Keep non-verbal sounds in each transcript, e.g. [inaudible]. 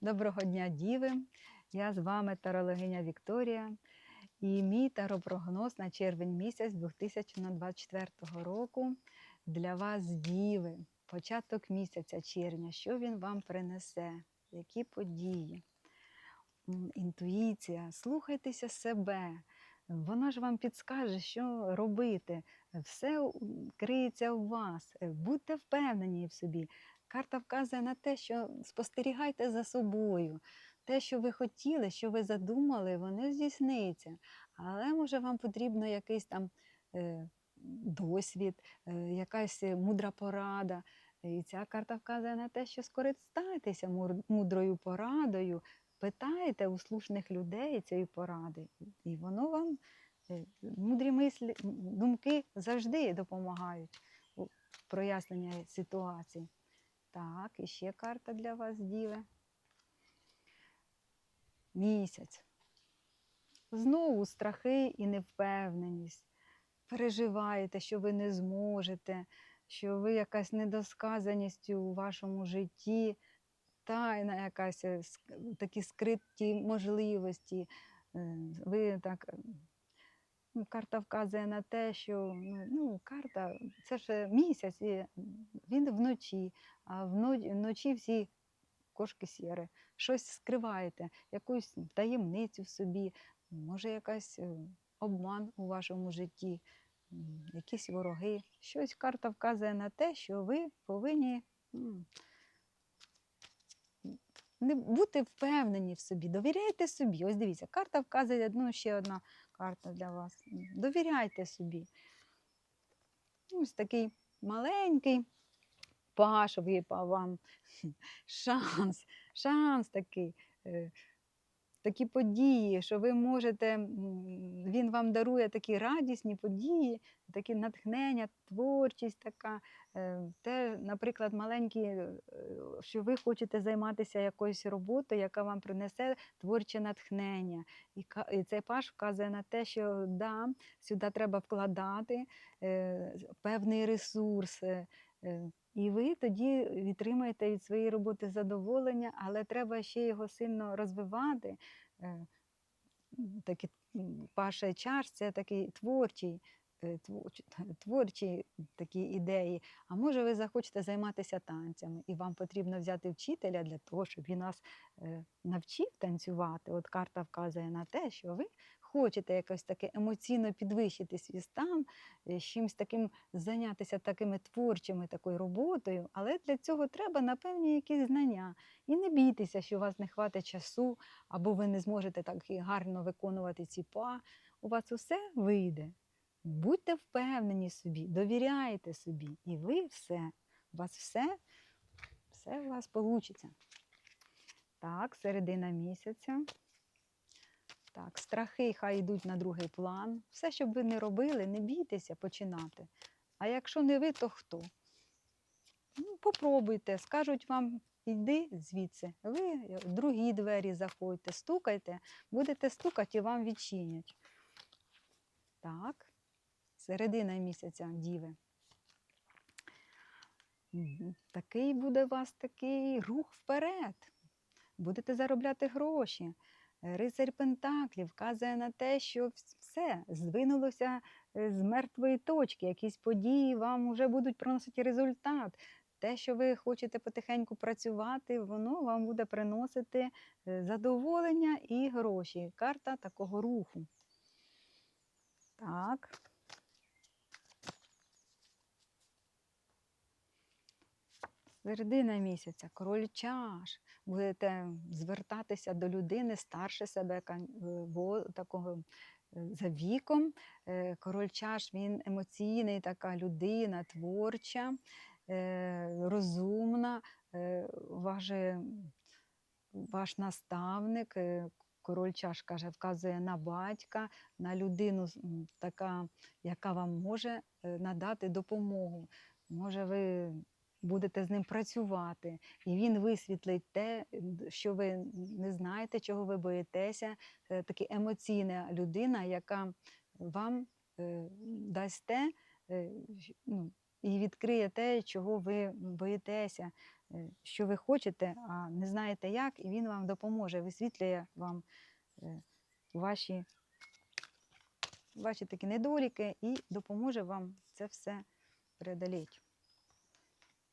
Доброго дня, діви! Я з вами тарологиня Вікторія. І мій таропрогноз на червень місяць 2024 року для вас, діви, початок місяця червня, що він вам принесе, які події. Інтуїція, слухайтеся себе. Воно ж вам підскаже, що робити. Все криється у вас. Будьте впевнені в собі. Карта вказує на те, що спостерігайте за собою. Те, що ви хотіли, що ви задумали, воно здійсниться. Але може вам потрібно якийсь там е, досвід, е, якась мудра порада. І ця карта вказує на те, що скористайтеся мудрою порадою, питайте у слушних людей цієї поради, і воно вам е, мудрі мислі, думки завжди допомагають у проясненні ситуації. Так, і ще карта для вас, діви. Місяць. Знову страхи і невпевненість. Переживаєте, що ви не зможете, що ви якась недосказаність у вашому житті, тайна якась, е, такі скриті можливості. Е, Ви так. Ну, карта вказує на те, що ну, ну, карта це ж місяць, і він вночі, а вночі всі кошки сіри. Щось скриваєте, якусь таємницю в собі, може, якась е, обман у вашому житті, якісь вороги. Щось карта вказує на те, що ви повинні не бути впевнені в собі, довіряйте собі. Ось дивіться, карта вказує ну, ще одна карта для вас. Довіряйте собі. Ось такий маленький пашовий вам. [laughs] Шанс, шанс такий. Такі події, що ви можете, він вам дарує такі радісні події, такі натхнення, творчість така. Е, Те, наприклад, маленькі, е, що ви хочете займатися якоюсь роботою, яка вам принесе творче натхнення. І цей паш вказує на те, що да, сюди треба вкладати е, певний ресурс. Е, е, І ви тоді відтримаєте від своєї роботи задоволення, але треба ще його сильно розвивати. Такі Такий м, Паша Чаш це такий творчий, е, творчі, творчі такі ідеї. А може, ви захочете займатися танцями, і вам потрібно взяти вчителя для того, щоб він вас е, навчив танцювати. От карта вказує на те, що ви хочете якось таке емоційно підвищити свій стан, е, чимось таким зайнятися такими творчими такою роботою, але для цього треба напевні якісь знання. І не бійтеся, що у вас не хватить часу, або ви не зможете так гарно виконувати ці па. У вас усе вийде. Будьте впевнені собі, довіряйте собі, і ви все, у вас все, все у вас вийде. Так, середина місяця. Так, страхи хай йдуть на другий план. Все, що б ви не робили, не бійтеся починати. А якщо не ви, то хто? Ну, попробуйте, скажуть вам, йди звідси. Ви в другі двері заходьте, стукайте, будете стукати і вам відчинять. Так, середина місяця діви. Такий буде у вас такий рух вперед. Будете заробляти гроші. Рицарь Пентаклів вказує на те, що все здвинулося е, з мертвої точки. Якісь події вам вже будуть приносити результат. Те, що ви хочете потихеньку працювати, воно вам буде приносити е, задоволення і гроші. Карта такого руху. Так. Середина місяця, король чаш. Будете звертатися до людини старше себе, е, такого е, за віком. Е, Король чаш він емоційний, така людина, творча, розумна. Ваш, ваш наставник, король чаш каже, вказує на батька, на людину, така, яка вам може надати допомогу. Може, ви будете з ним працювати, і він висвітлить те, що ви не знаєте, чого ви боїтеся. Це таки емоційна людина, яка вам е, дасть те, е, ну, і відкриє те, чого ви боїтеся. е, що ви хочете, а не знаєте як, і він вам допоможе, висвітлює вам е, ваші, ваші такі недоліки і допоможе вам це все преодоліти.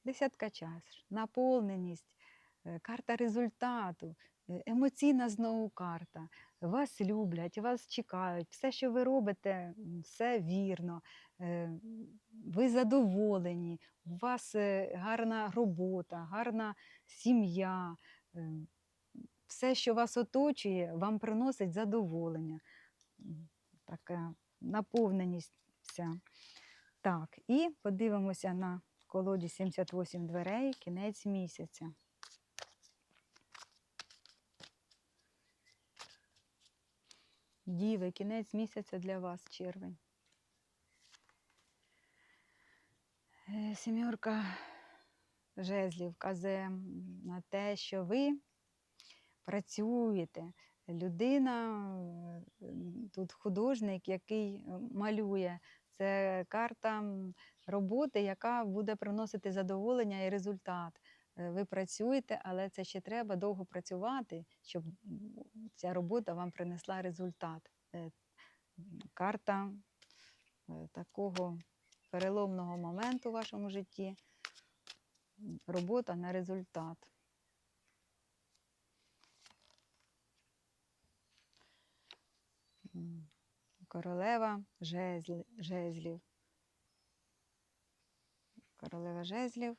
Десятка чаш, наповненість, е, карта результату, е, емоційна знову карта. Вас люблять, вас чекають, все, що ви робите, все вірно. е, Ви задоволені, у вас гарна робота, гарна сім'я. Все, що вас оточує, вам приносить задоволення. Така наповненість вся. Так, і подивимося на колоді 78 дверей, кінець місяця. Діви, кінець місяця для вас, червень. Е, Сімерка жезлів вказує на те, що ви працюєте. Людина, е, тут художник, який малює. Це карта роботи, яка буде приносити задоволення і результат. Е, Ви працюєте, але це ще треба довго працювати, щоб ця робота вам принесла результат. Е, Карта е, такого переломного моменту в вашому житті. Робота на результат. Королева жезлі- жезлів. Королева жезлів.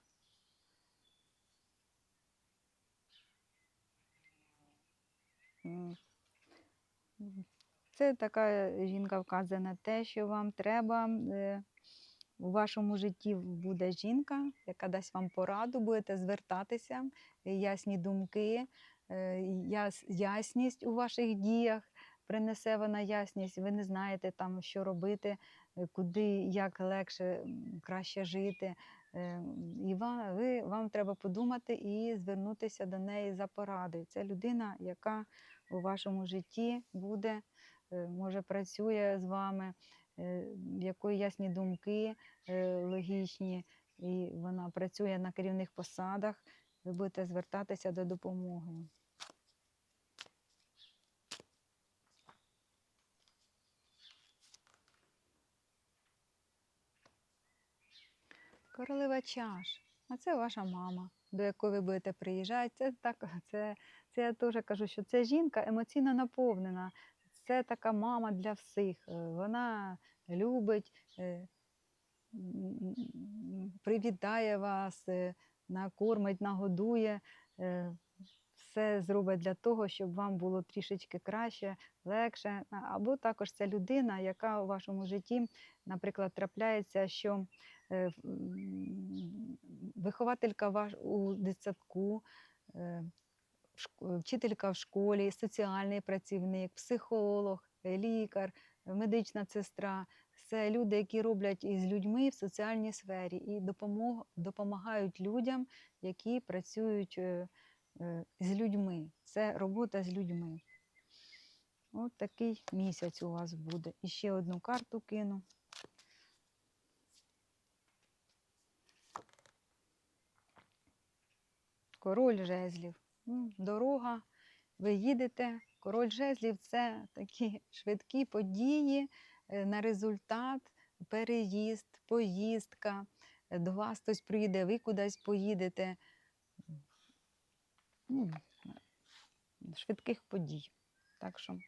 Це така жінка вказує на те, що вам треба е, у вашому житті буде жінка, яка дасть вам пораду, будете звертатися, ясні думки, е, ясність у ваших діях. Принесе вона ясність, ви не знаєте там, що робити, е, куди, як легше, краще жити. Е, І вам, ви, вам треба подумати і звернутися до неї за порадою. Це людина, яка у вашому житті буде, е, може, працює з вами, в якої ясні думки, логічні, і вона працює на керівних посадах. Ви будете звертатися до допомоги. Королева чаш. А це ваша мама, до якої ви будете приїжджати. Це так, [laughs] це, це я теж кажу, що це жінка емоційно наповнена. Це така мама для всіх. Е, Вона любить, е, привітає вас, е, накормить, нагодує. Е, Все зробить для того, щоб вам було трішечки краще, легше. Або також це людина, яка у вашому житті, наприклад, трапляється, що е, вихователька ваш у дитсадку, е, шк- вчителька в школі, соціальний працівник, психолог, е, лікар, е, медична сестра. Це люди, які роблять із людьми в соціальній сфері і допомагають людям, які працюють е, е, з людьми. Це робота з людьми. От такий місяць у вас буде. І ще одну карту кину. Король жезлів. Дорога, ви їдете. Король жезлів це такі [laughs] швидкі події е, на результат, переїзд, поїздка. Е, До вас хтось приїде, ви кудись поїдете. М, Швидких подій. Так що,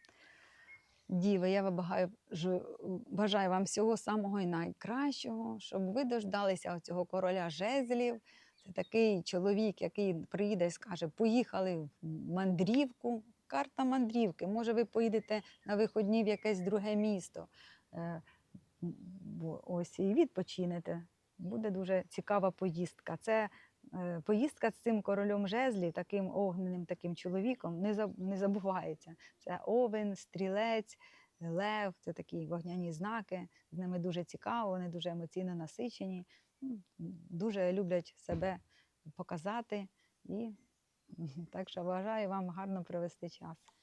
діви, я вам бажаю, вам всього самого і найкращого, щоб ви дождалися цього короля жезлів. Це такий чоловік, який приїде і скаже: поїхали в мандрівку. Карта мандрівки. Може, ви поїдете на виходні в якесь друге місто. Е, Ось і відпочинете. Буде дуже цікава поїздка. Це поїздка з цим королем жезлі, таким огненним таким чоловіком, не забувається. Це овен, стрілець, лев, це такі вогняні знаки. З ними дуже цікаво, вони дуже емоційно насичені дуже люблять себе показати. І так що бажаю вам гарно провести час.